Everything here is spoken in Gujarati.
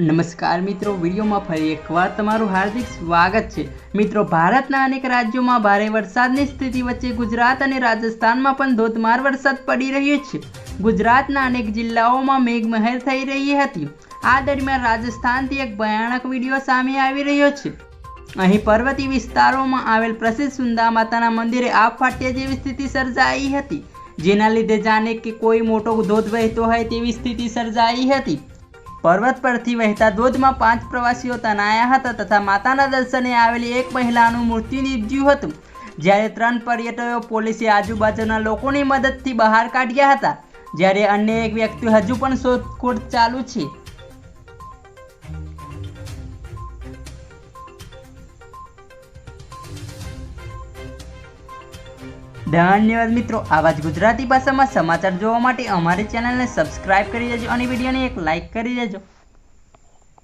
નમસ્કાર મિત્રો, વિડીયોમાં ફરી એકવાર તમારું હાર્દિક સ્વાગત છે. મિત્રો, ભારતના અનેક રાજ્યોમાં ભારે વરસાદની સ્થિતિ વચ્ચે ગુજરાત અને રાજસ્થાનમાં પણ ધોધમાર વરસાદ પડી રહ્યો છે. ગુજરાતના અનેક જિલ્લાઓમાં મેઘમહેર થઈ રહી હતી. આ દરમિયાન રાજસ્થાનથી એક ભયાનક વીડિયો સામે આવી રહ્યો છે. અહીં પર્વતી વિસ્તારોમાં આવેલ પ્રસિદ્ધ સુંદા માતાના મંદિરે આ ફાટ્યા જેવી સ્થિતિ સર્જાઈ હતી. જેના લીધે જાણે કે કોઈ મોટો ધોધ વહેતો હોય તેવી સ્થિતિ સર્જાઈ હતી. પર્વત પરથી વહેતા ધોધમાં પાંચ પ્રવાસીઓ તણાયા હતા તથા માતાના દર્શને આવેલી એક મહિલાનું મૃત્યુ નીપજ્યું હતું. જ્યારે ત્રણ પર્યટકો પોલીસે આજુબાજુના લોકોની મદદથી બહાર કાઢ્યા હતા. જ્યારે અન્ય એક વ્યક્તિ હજુ પણ શોધખોળ ચાલુ છે. ધન્યવાદ મિત્રો. આવા જ ગુજરાતી ભાષામાં સમાચાર જોવા માટે અમારી ચેનલને સબસ્ક્રાઇબ કરી દેજો અને વિડીયોને એક લાઇક કરી દેજો.